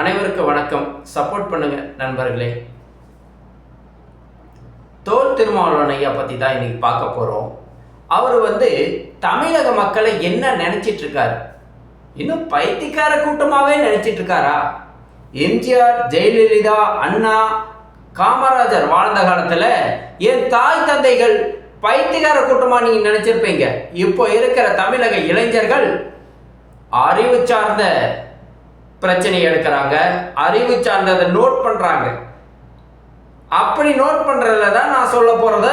அனைவருக்கும் வணக்கம். சப்போர்ட் பண்ணுங்க நண்பர்களே. தோல் திருமாவளவன் ஐயா பற்றி தான் இன்னைக்கு பார்க்க போகிறோம் அவர் வந்து தமிழக மக்களை என்ன நினைச்சிட்டு இருக்காரு இன்னும் பைத்தியக்கார கூட்டமாகவே நினைச்சிட்டு இருக்காரா எம்ஜிஆர் ஜெயலலிதா அண்ணா காமராஜர் வாழ்ந்த காலத்தில் என் தாய் தந்தைகள் பைத்தியக்கார கூட்டமாக நீங்கள் நினச்சிருப்பீங்க. இப்போ இருக்கிற தமிழக இளைஞர்கள் அறிவு சார்ந்த பிரச்சனை எடுக்கிறாங்க. அறிவு சார்ந்ததை நோட் பண்ணுறாங்க அப்படி நோட் பண்ணுறதுல தான் நான் சொல்ல போகிறத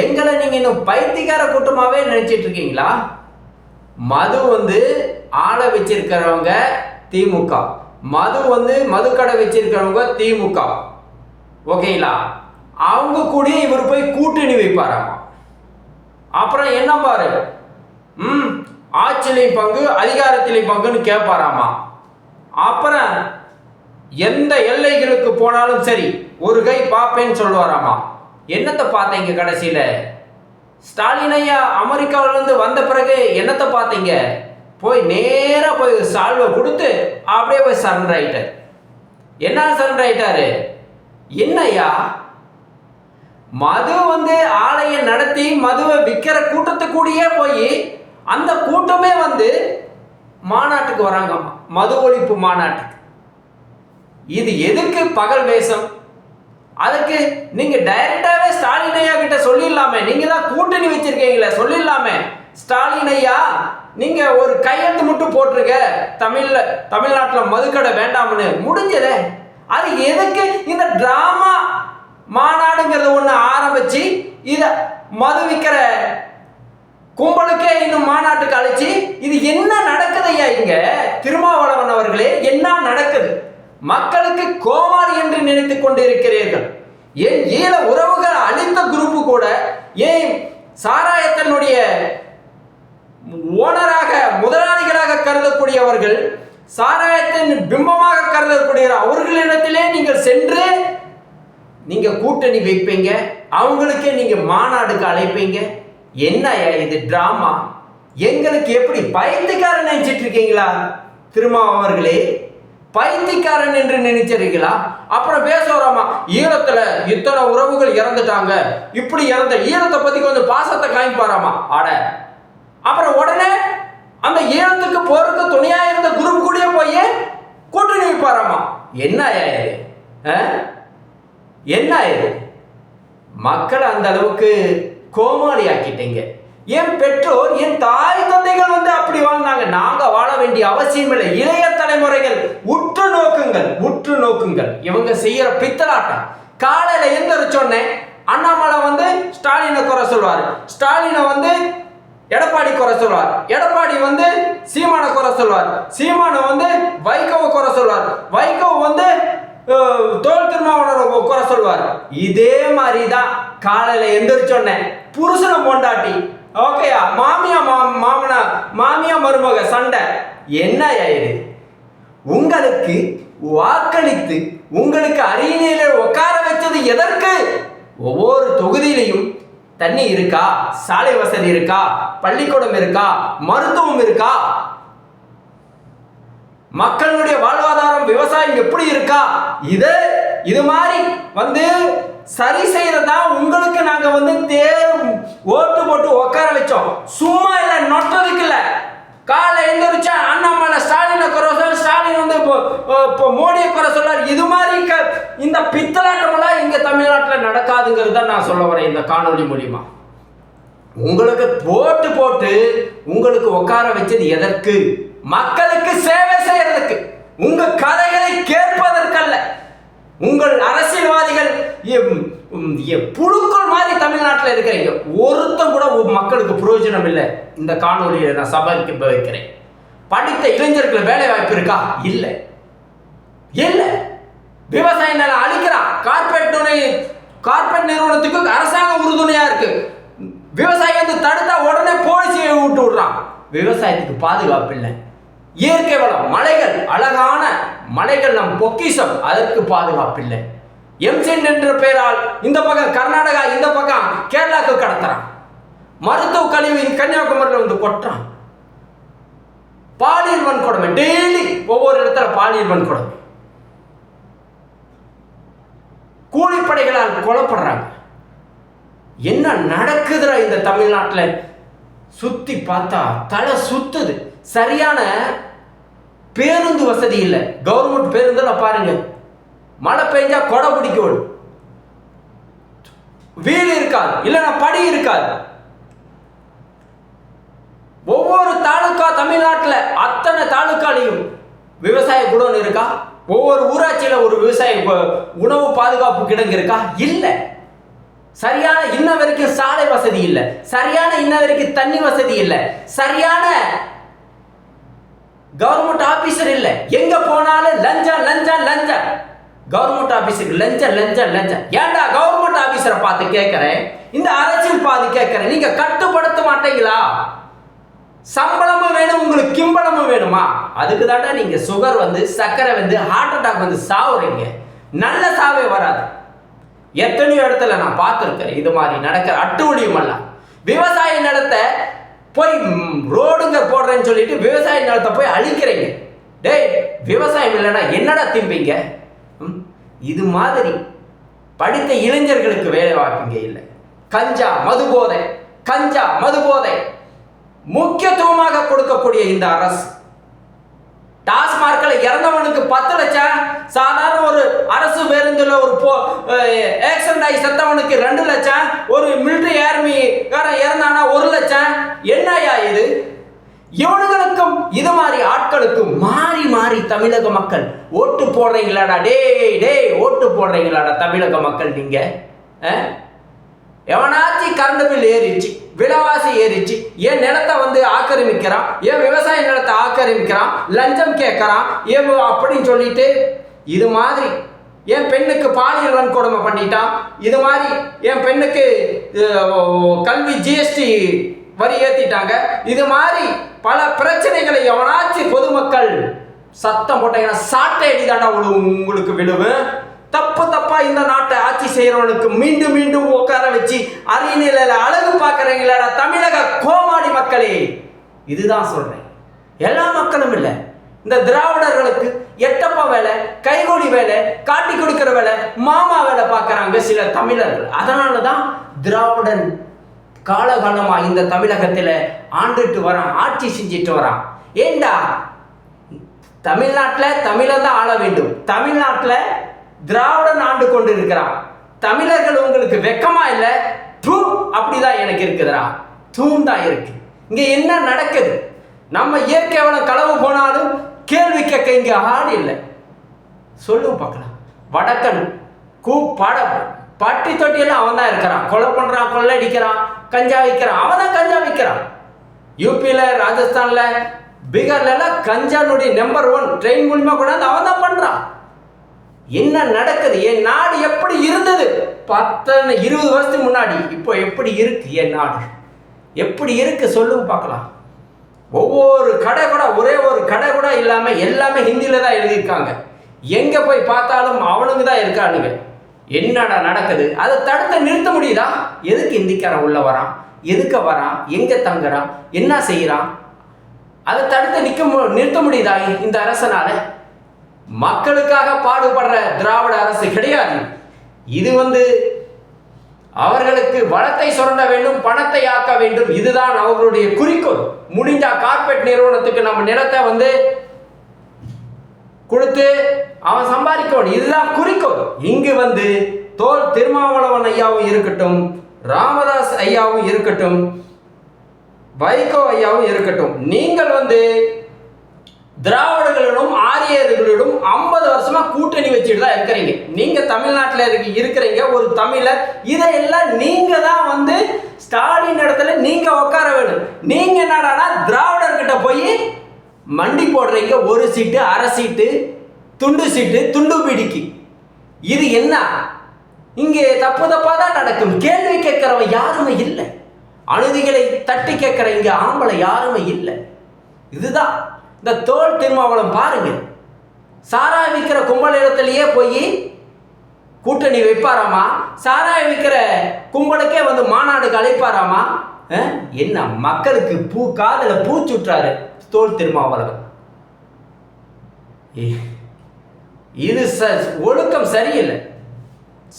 எங்களை நீங்கள் இன்னும் பைத்தியக்கார கூட்டமாகவே நினச்சிட்டு இருக்கீங்களா? மது வந்து ஆளை வச்சிருக்கிறவங்க திமுக. மது வந்து மதுக்கடை வச்சிருக்கிறவங்க திமுக. ஓகேங்களா? அவங்க கூட இவர் போய் கூட்டணி வைப்பாராம்? அப்புறம் என்ன பாரு? ம் ஆட்சியிலையும் பங்கு அதிகாரத்திலையும் பங்குன்னு கேட்பாராமா அப்புறம் எந்த எல்லைகளுக்கு போனாலும் சரி ஒரு கை பார்ப்பேன்னு சொல்லுவாராமா? என்னத்தை பார்த்தீங்க கடைசியில்? ஸ்டாலின் ஐயா அமெரிக்காவிலேருந்து வந்த பிறகு என்னத்தை பார்த்தீங்க? போய் நேராக போய் சால்வை கொடுத்து அப்படியே போய் சரண்டர் ஆயிட்டார். என்ன சரண்டர் ஆயிட்டாரு? என்னய்யா? மது வந்து ஆலையை நடத்தி மதுவை விற்கிற கூட்டத்துக்கூடியே போய் அந்த கூட்டமே வந்து மாநாட்டுக்கு வராங்க மது ஒழிப்பு மாநாட்டுக்கு. இது எதுக்கு பகல் வேஷம்? அதுக்கு நீங்க டைரக்டாவே ஸ்டாலின் ஐயா கிட்ட சொல்லிடலாமே. நீங்க தான் கூட்டணி வச்சிருக்கீங்களே சொல்லிடலாமே. ஸ்டாலின் ஐயா நீங்க ஒரு கையெழுத்து மட்டும் போட்டிருக்க தமிழ்ல தமிழ்நாட்டில் மதுக்கடை வேண்டாம்னு முடிஞ்சதே. அது எதுக்கு இந்த டிராமா மாநாடுங்கிறத ஒன்று ஆரம்பிச்சு இதை மது விற்கிற கும்பலுக்கே இன்னும் மாநாட்டுக்கு அழைச்சி இது என்ன ஐயா இங்க திருமாவளவன் அவர்களே என்ன நடக்குது? மக்களுக்கு கோமாளி என்று நினைத்துக் கொண்டிருக்கிறீர்கள். என் ஈழ உறவுகள் அழிந்த குரூப்பு கூட ஏன் சாராயத்தனுடைய ஓனராக முதலாளிகளாக கருதக்கூடியவர்கள் சாராயத்தின் பிம்பமாக கருதக்கூடிய அவர்களிடத்திலே நீங்கள் சென்று நீங்க கூட்டணி வைப்பீங்க அவங்களுக்கே நீங்க மாநாடுக்கு அழைப்பீங்க. என்ன இது டிராமா எங்களுக்கு எப்படி பைத்தியக்காரன் நினைச்சிட்டு இருக்கீங்களா திருமா அவர்களே பைத்தியக்காரன் என்று நினைச்சிருக்கீங்களா? அப்புறம் பேச வராமா? ஈழத்துல இத்தனை உறவுகள் இறந்துட்டாங்க. இப்படி இறந்த ஈழத்தை பத்தி கொஞ்சம் பாசத்தை காமிப்பாராமா? ஆட அப்புறம் உடனே அந்த ஈழத்துக்கு போறதுக்கு துணையா இருந்த குரூப் கூட போய் கூட்டணி வைப்பாராமா என்ன இது? ஆ? என்ன இது? மக்களை அந்த அளவுக்கு கோமாளி ஆக்கிட்டீங்க என் பெற்றோர் என் தாய் தந்தைகள் வந்து அப்படி வாழ்ந்தாங்க. நாங்க வாழ வேண்டிய அவசியம் இல்லை. இளைய தலைமுறைகள் உற்று நோக்குங்கள் உற்று நோக்குங்கள். இவங்க செய்யற பித்தலாட்டம். காலையில எந்திரிச்சோடனே அண்ணாமலை வந்து ஸ்டாலினை குறை சொல்வார். ஸ்டாலினை வந்து எடப்பாடி குறை சொல்வார். எடப்பாடி வந்து சீமானை குறை சொல்வார். சீமானை வந்து வைகோவை குறை சொல்வார். வைகோ வந்து தோல் திருமாவளவனை குறை சொல்வார். இதே மாதிரி தான் காலையில் எந்திரிச்சோன்னே புருஷனை பொண்டாட்டி ஓகேயா மாமியா மா மாமனா மாமியா மருமக சண்டை. என்ன ஆயிடு உங்களுக்கு வாக்களித்து உங்களுக்கு அரியணையில உட்கார வச்சது எதற்கு? ஒவ்வொரு தொகுதியிலையும் தண்ணி இருக்கா? சாலை வசதி இருக்கா? பள்ளிக்கூடம் இருக்கா? மருத்துவம் இருக்கா? மக்களுடைய வாழ்வாதாரம் விவசாயம் எப்படி இருக்கா? இது இது மாதிரி வந்து சரி செய்யறதா உங்களுக்கு நாங்க வந்து தேர் ஓட்டு போட்டு உட்கார வச்சோம். சும்மா இல்ல நொட்டதுக்கு இல்ல காலை எழுந்திரிச்சா அண்ணாமலை ஸ்டாலினை குறை சொல்ல ஸ்டாலின் வந்து இப்போ இப்போ மோடியை குறை சொல்லார். இது மாதிரி இந்த பித்தலாட்டமெல்லாம் இங்க தமிழ்நாட்டில் நடக்காதுங்கிறது தான் நான் சொல்ல வரேன் இந்த காணொலி மூலியமா. உங்களுக்கு போட்டு போட்டு உங்களுக்கு உட்கார வச்சது எதற்கு? மக்களுக்கு சேவை செய்யறதுக்கு. உங்க கதைகளை கேட்பதற்கல்ல. உங்கள் அரசியல்வாதிகள் எம், எ- புழுக்கள் மாதிரி தமிழ்நாட்டில் இருக்கிறீங்க. ஒருத்தன் கூட மக்களுக்கு பிரயோஜனம் இல்லை இந்த காணொலியை நான் சபைக்கு வைக்கிறேன். படித்த இளைஞர்கள் வேலை வாய்ப்பு இருக்கா? இல்லை. இல்லை. விவசாய நிலம் அழிக்கிறான் கார்பரேட் துணை கார்பரேட் நிறுவனத்துக்கு அரசாங்கம் உறுதுணையா இருக்கு. விவசாயி வந்து தடுத்தா உடனே போலீஸை விட்டு விடுறான். விவசாயத்துக்கு பாதுகாப்பு இல்லை. இயற்கை வளம் மலைகள் அழகான மலைகள் நம் பொக்கிஷம் அதற்கு பாதுகாப்பு இல்லை எம்சென்ட் என்ற பெயரால் இந்த பக்கம் கர்நாடகா இந்த பக்கம் கேரளாவுக்கு கடத்துறான். மருத்துவ கழிவு கன்னியாகுமரியில் வந்து கொட்டுறான். பாலியல் வன்கொடுமை டெய்லி ஒவ்வொரு இடத்துல பாலியல் வன்கொடுமை. கூலிப்படைகளால் கொலப்படுறாங்க என்ன நடக்குதுடா இந்த தமிழ்நாட்டில்? சுத்தி பார்த்தா தலை சுத்துது. சரியான பேருந்து வசதி இல்லை. கவர்மெண்ட் பேருந்துல பாருங்க. மழை பெஞ்சா கொடை பிடிக்க வீடு இருக்காது. இல்லைன்னா படி இருக்காது. ஒவ்வொரு தாலுக்கா தமிழ்நாட்டில் அத்தனை தாலுக்காலையும் விவசாய குடோன் இருக்கா? ஒவ்வொரு ஊராட்சியில் ஒரு விவசாய உணவு பாதுகாப்பு கிடங்கு இருக்கா? இல்லை. சரியான இன்ன வரைக்கும் சாலை வசதி இல்லை. சரியான இன்ன வரைக்கும் தண்ணி வசதி இல்லை. சரியான கவர்மெண்ட் ஆபீசர் இல்லை. எங்க போனாலும் லஞ்சம் லஞ்சம் லஞ்சம். கவர்மெண்ட் ஆபீஸருக்கு லஞ்சம் லஞ்சம் லஞ்சம். ஏன்டா கவர்மெண்ட் ஆபீசரை பார்த்து கேட்கறேன்? இந்த அரசியல் பார்த்து கேட்கறேன். நீங்க கட்டுப்படுத்த மாட்டீங்களா? சம்பளமும் வேணும் உங்களுக்கு கிம்பளமும் வேணுமா? அதுக்கு தாண்டா நீங்க சுகர் வந்து சர்க்கரை வந்து ஹார்ட் அட்டாக் வந்து சாவுறீங்க. நல்ல சாவே வராது. எத்தனையோ இடத்துல நான் பார்த்துருக்கேன் இது மாதிரி நடக்கிற அட்டு எல்லாம். விவசாய நிலத்தை போய் ரோடுங்க போடுறேன்னு சொல்லிட்டு விவசாய நிலத்தை போய் அழிக்கிறீங்க. டேய் விவசாயம் இல்லைன்னா என்னடா திம்பிங்க? ம், இது மாதிரி படித்த இளைஞர்களுக்கு வேலை வாய்ப்புங்க இல்லை. கஞ்சா மது போதை கஞ்சா மது போதை முக்கியத்துவமாக கொடுக்கக்கூடிய இந்த அரசு டாஸ்மார்க்ல இறந்தவனுக்கு பத்து லட்சம். சாதாரண ஒரு அரசு பேருந்துல ஒரு போ ஆக்சிடென்ட் ஆகி செத்தவனுக்கு ரெண்டு லட்சம். ஒரு மிலிட்டரி ஆர்மிக்காரன் இறந்தானா ஒரு லட்சம். என்னையா இது? இவனுங்களுக்கும் இது மாதிரி ஆட்களுக்கும் மாறி மாறி தமிழக மக்கள் ஓட்டு போடுறீங்களாடா? டேய் டேய் ஓட்டு போடுறீங்களாடா தமிழக மக்கள் நீங்க? எவனாச்சும் கரண்ட் பில் ஏறிச்சு விலைவாசி ஏறிச்சு. என் நிலத்தை வந்து ஆக்கிரமிக்கிறான். என் விவசாய நிலத்தை ஆக்கிரமிக்கிறான். லஞ்சம் கேட்கறான். ஏன் அப்படின்னு சொல்லிட்டு இது மாதிரி என் பெண்ணுக்கு பாலியல் வன்கொடுமை பண்ணிட்டான். இது மாதிரி என் பெண்ணுக்கு கல்வி ஜிஎஸ்டி வரி ஏற்றிட்டாங்க இது மாதிரி பல பிரச்சனைகளை எவனாச்சும் பொதுமக்கள் சத்தம் போட்டாங்கன்னா சாட்டை அடிதாண்டா உங்களுக்கு விழுவும் தப்பு தப்பா இந்த நாட்டை ஆட்சி செய்யறவனுக்கு மீண்டும் மீண்டும் உட்கார வச்சு அரியணையில அழகு பார்க்கறீங்களா தமிழக கோமாடி மக்களே. இதுதான் சொல்றேன். எல்லா மக்களும் இல்லை. இந்த திராவிடர்களுக்கு எட்டப்பா வேலை கைகொடி வேலை காட்டி கொடுக்கிற வேலை மாமா வேலை பார்க்குறாங்க சில தமிழர்கள். அதனால தான் திராவிடன் காலகாலமாக இந்த தமிழகத்தில் ஆண்டுட்டு வரான் ஆட்சி செஞ்சுட்டு வரான். ஏண்டா? தமிழ்நாட்டில் தமிழை தான் ஆள வேண்டும். தமிழ்நாட்டில் திராவிடன் ஆண்டு கொண்டு இருக்கிறான் தமிழர்கள் உங்களுக்கு வெக்கமா இல்லை? தூ அப்படிதான் எனக்கு இருக்குதுடா. தூண் தான் இருக்கு. இங்க என்ன நடக்குது? நம்ம இயற்கை வளம் களவு போனாலும் கேள்வி கேட்க இங்க ஆடு இல்லை. சொல்லு பார்க்கலாம். வடக்கன் கூ பாட பட்டி தொட்டியெல்லாம் அவன் தான் இருக்கிறான். கொலை பண்றான் கொள்ளை அடிக்கிறான் கஞ்சா விற்கிறான். அவன் தான் கஞ்சா விற்கிறான். யூபியில் ராஜஸ்தானில் பீகார்ல எல்லாம் கஞ்சானுடைய நம்பர் ஒன் ட்ரெயின் மூலியமா கூட அவன் தான் பண்றான். என்ன நடக்குது? என் நாடு எப்படி இருந்தது? பத்தனை இருபது வருஷத்துக்கு முன்னாடி. இப்போ எப்படி இருக்கு என் நாடு? எப்படி இருக்கு சொல்லுங்க பார்க்கலாம். ஒவ்வொரு கடை கூட ஒரே ஒரு கடை கூட இல்லாமல் எல்லாமே ஹிந்தியில் தான் எழுதியிருக்காங்க. எங்கே போய் பார்த்தாலும் அவனுங்க தான் இருக்கானுங்க. என்னடா நடக்குது? அதை தடுத்து நிறுத்த முடியுதா? எதுக்கு இந்திக்காரன் உள்ள வரான்? எதுக்க வரான்? எங்கே தங்குறான்? என்ன செய்கிறான் அதை தடுத்து நிற்க நிறுத்த முடியுதா இந்த அரசனால? மக்களுக்காக பாடுபடுற திராவிட அரசு கிடையாது. இது வந்து அவர்களுக்கு வளத்தை சுரண்ட வேண்டும் பணத்தை ஆக்க வேண்டும். இதுதான் அவர்களுடைய குறிக்கோள். முடிஞ்சா கார்பரேட் நிறுவனத்துக்கு நம்ம நிலத்தை வந்து கொடுத்து அவன் சம்பாதிக்கணும் இதுதான் குறிக்கோள். இங்கு வந்து தோல் திருமாவளவன் ஐயாவும் இருக்கட்டும் ராமதாஸ் ஐயாவும் இருக்கட்டும் வைகோ ஐயாவும் இருக்கட்டும். நீங்கள் வந்து திராவிடர்களிடம் ஆரியர்களிடம் ஐம்பது வருஷமா கூட்டணி வச்சுட்டு தான் இருக்கிறீங்க. நீங்க தமிழ்நாட்டில் இருக்க இருக்கிறீங்க. ஒரு தமிழர். இதையெல்லாம் நீங்க தான் வந்து ஸ்டாலின் இடத்துல நீங்க உட்கார வேணும். நீங்க என்னடானா திராவிடர்கிட்ட போய் மண்டி போடுறீங்க. ஒரு சீட்டு அரை சீட்டு துண்டு சீட்டு துண்டு பிடிக்கு. இது என்ன? இங்கே தப்பு தப்பா தான் நடக்கும். கேள்வி கேட்கிறவன் யாருமே இல்லை. அனுதிகளை தட்டி கேட்கிற இங்க ஆம்பளை யாருமே இல்லை. இதுதான். இந்த தோல் திருமாவளம் பாருங்க. சாராய் விற்கிற கும்பல் இடத்துலயே போய் கூட்டணி வைப்பாராமா? சாராய் விற்கிற கும்பலுக்கே வந்து மாநாடுக்கு அழைப்பாராமா? என்ன மக்களுக்கு பூ காதல பூ சுற்றாரு தோல் திருமாவளவன். இது ச ஒழுக்கம் சரியில்லை.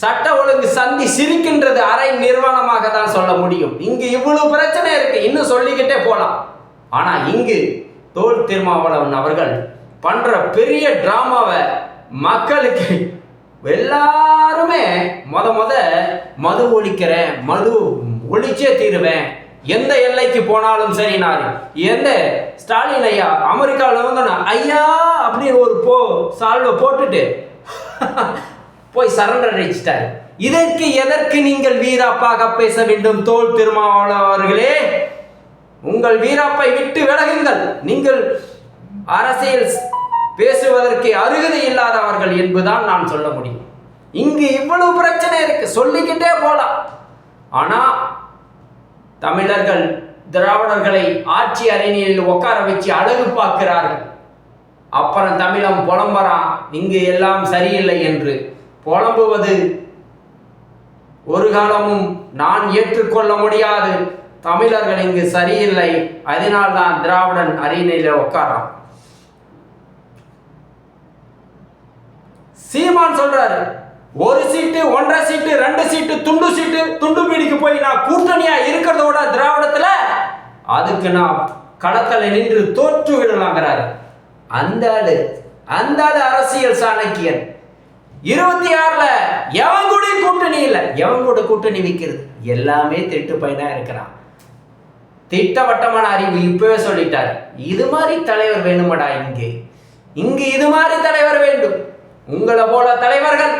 சட்ட ஒழுங்கு சந்தி சிரிக்கின்றது அரை நிர்வாணமாக தான் சொல்ல முடியும். இங்கு இவ்வளவு பிரச்சனை இருக்கு இன்னும் சொல்லிக்கிட்டே போலாம். ஆனா இங்கு தோல் திருமாவளவன் அவர்கள் பண்ற பெரிய டிராமாவை மக்களுக்கு எல்லாருமே மொத மொத மது ஒழிக்கிறேன் மது ஒழிச்சே தீருவேன். எந்த எல்லைக்கு போனாலும் சரி நான். எந்த ஸ்டாலின் ஐயா அமெரிக்காவில் வந்து நான் ஐயா அப்படின்னு ஒரு போ சால்வை போட்டுட்டு போய் சரண்டர் அடிச்சிட்டாரு. இதற்கு எதற்கு நீங்கள் வீராப்பாக பேச வேண்டும் தோல் திருமாவளவர்களே? அவர்களே உங்கள் வீராப்பை விட்டு விலகுங்கள். நீங்கள் அரசியல் பேசுவதற்கு அருகதை இல்லாதவர்கள் என்பதுதான் நான் சொல்ல முடியும். இங்கு இவ்வளவு பிரச்சனை இருக்கு. சொல்லிக்கிட்டே போலாம். ஆனா தமிழர்கள் திராவிடர்களை ஆட்சி அரியணையில் உட்கார வச்சு அழகு பார்க்கிறார்கள். அப்புறம் தமிழம் புலம்பறான் இங்கு எல்லாம் சரியில்லை என்று. புலம்புவது ஒரு காலமும் நான் ஏற்றுக்கொள்ள முடியாது. தமிழர்கள் இங்கு சரியில்லை. அதனால்தான் திராவிடன் அரியணையில உட்காரான் சீமான் சொல்றாரு ஒரு சீட்டு ஒன்றரை சீட்டு ரெண்டு சீட்டு துண்டு சீட்டு துண்டு பீடிக்கு போய் நான் கூட்டணியா இருக்கிறதோட திராவிடத்துல அதுக்கு நான் களத்தில் நின்று தோற்று விடலாங்கிறாரு. அந்த ஆளு அந்த ஆளு அரசியல் சாணக்கியன். இருபத்தி ஆறுல எவன் கூட கூட்டணி இல்லை. எவன் கூட கூட்டணி வைக்கிறது? எல்லாமே திட்டு பையனா இருக்கிறான். திட்டவட்டமான அறிவு இப்பவே சொல்லிட்டார். இது மாதிரி தலைவர் வேணுமடா இங்கே? இங்கு இது மாதிரி தலைவர் வேண்டும். உங்களை போல தலைவர்கள்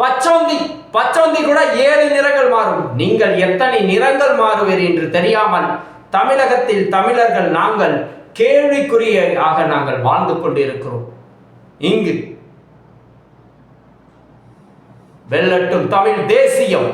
பச்சோந்தி பச்சோந்தி கூட ஏழு நிறங்கள் மாறும். நீங்கள் எத்தனை நிறங்கள் மாறுவீர் என்று தெரியாமல் தமிழகத்தில் தமிழர்கள் நாங்கள் கேள்விக்குரிய ஆக நாங்கள் வாழ்ந்து கொண்டிருக்கிறோம். இங்கு வெல்லட்டும் தமிழ் தேசியம்.